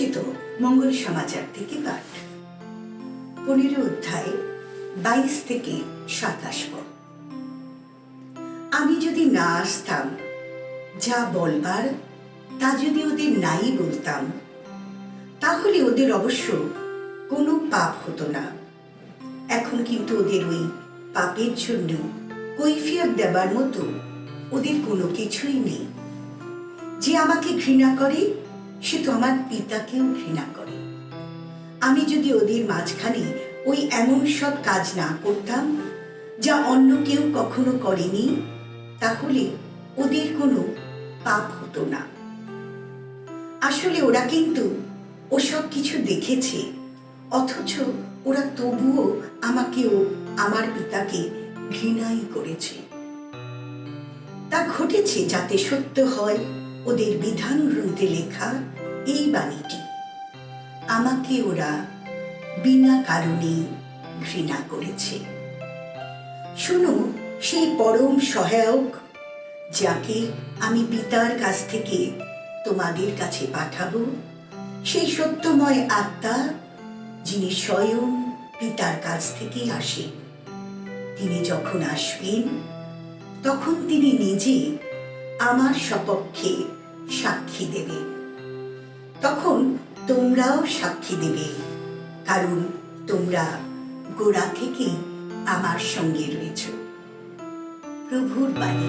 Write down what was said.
রচিত মঙ্গল সমাচার থেকে পাঠ। পনেরো অধ্যায়, বাইশ থেকে সাতাশ পদ। আমি যদি না আসতাম, যা বলবার, তা যদি ওদের নাই বলতাম, তাহলে ওদের অবশ্য কোনো পাপ হতো না। এখন কিন্তু ওদের ওই পাপের জন্য কৈফিয়ত দেবার মতো ওদের কোনো কিছুই নেই। যে আমাকে ঘৃণা করে সে তো আমার পিতাকেও ঘৃণা করে। আমি যদি ওদের মাঝখানে ওই এমন সব কাজ না করতাম, যা অন্য কেউ কখনো করেনি, তাহলে ওদের কোনো পাপ হতো না। আসলে ওরা কিন্তু ওসব কিছু দেখেছে, অথচ ওরা তবুও আমাকেও আমার পিতাকে ঘৃণাই করেছে। তা ঘটেছে যাতে সত্য হয়। ওদের বিধান গ্রন্থে লেখা এই বাণীটি। আমাকে ওরা বিনা কারণে ঘৃণা করেছে। শোনো, সেই পরম সহায়ক যাকে আমি পিতার কাছ থেকে তোমাদের কাছে পাঠাবো, সেই সত্যময় আত্মা যিনি স্বয়ং পিতার কাছ থেকে আসেন তিনি যখন আসবেন, তখন তিনি নিজে আমার সপক্ষে সাক্ষী দেবে। তখন তোমরাও সাক্ষী দেবে, কারণ তোমরা গোড়া থেকে আমার সঙ্গে রয়েছ। প্রভুর বাণী।